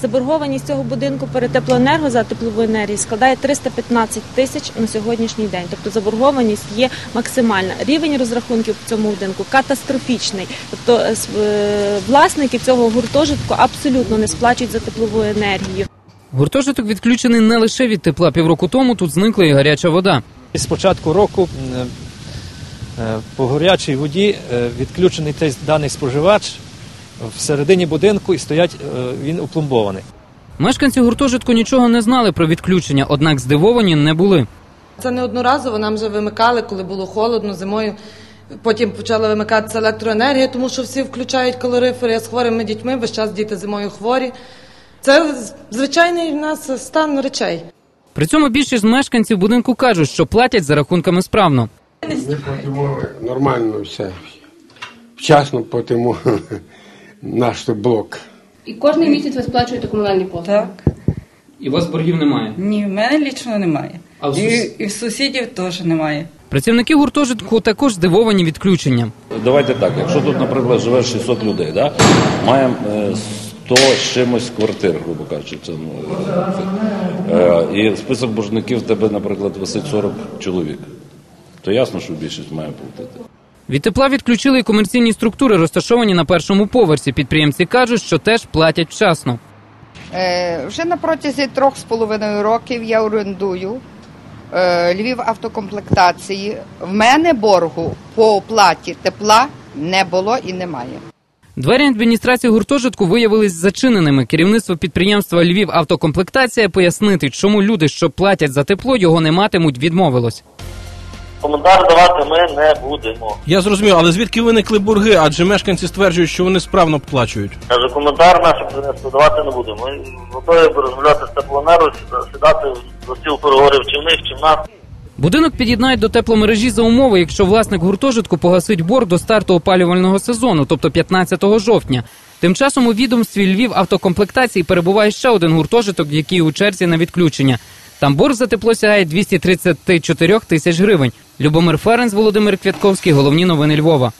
Заборгованість цього будинку перед теплоенерго за теплову енергію складає 315 тисяч на сьогоднішній день. Тобто заборгованість є максимальна. Рівень розрахунків в цьому будинку катастрофічний. Тобто е, е, власники цього гуртожитку абсолютно не сплачують за теплову енергію. Гуртожиток відключений не лише від тепла. Півроку тому тут зникла і гаряча вода. З початку року е, по гарячій воді відключений цей даний споживач в середині будинку і стоять, е, він опломбований. Мешканці гуртожитку нічого не знали про відключення, однак здивовані не були. Це не одноразово, нам вже вимикали, коли було холодно зимою. Потім почала вимикатися електроенергія, тому що всі включають калорифери з хворими дітьми, весь час діти зимою хворі. Це звичайний в нас стан речей. При цьому більшість мешканців будинку кажуть, що платять за рахунками справно. Не платимо нормально все. Вчасно платимо наш блок. І кожен місяць ви сплачуєте комунальні послуги? Так. І у вас боргів немає. Ні, в мене лічно немає. А в і, сус- і в сусідів теж немає. Працівники гуртожитку також здивовані відключенням. Давайте так, якщо тут, наприклад, живе 600 людей, да? маємо е, 100 з чимось квартир, грубо кажучи, це, ну, це. Е, і список боржників в тебе, наприклад, висить 40 чоловік. То ясно, що більшість має платити. Від тепла відключили і комерційні структури, розташовані на першому поверсі. Підприємці кажуть, що теж платять вчасно. Е, Вже на протязі трьох з половиною років я орендую е, Львів автокомплектації. В мене боргу по оплаті тепла не було і немає. Двері адміністрації гуртожитку виявились зачиненими. Керівництво підприємства Львів автокомплектація пояснити, чому люди, що платять за тепло, його не матимуть, відмовилось. Коментар давати ми не будемо. Я зрозумів, але звідки виникли борги? Адже мешканці стверджують, що вони справно плачують. Каже, коментар наш давати не будемо. Ми готові розмовляти з теплоенерго, сіда- сідати за стіл переговорів чи в них, чи в нас. Будинок під'єднають до тепломережі за умови, якщо власник гуртожитку погасить борг до старту опалювального сезону, тобто 15 жовтня. Тим часом у відомстві Львів автокомплектації перебуває ще один гуртожиток, який у черзі на відключення. Там борг за тепло сягає 234 тисяч гривень. Любомир Ференс, Володимир Квятковський. Головні новини Львова.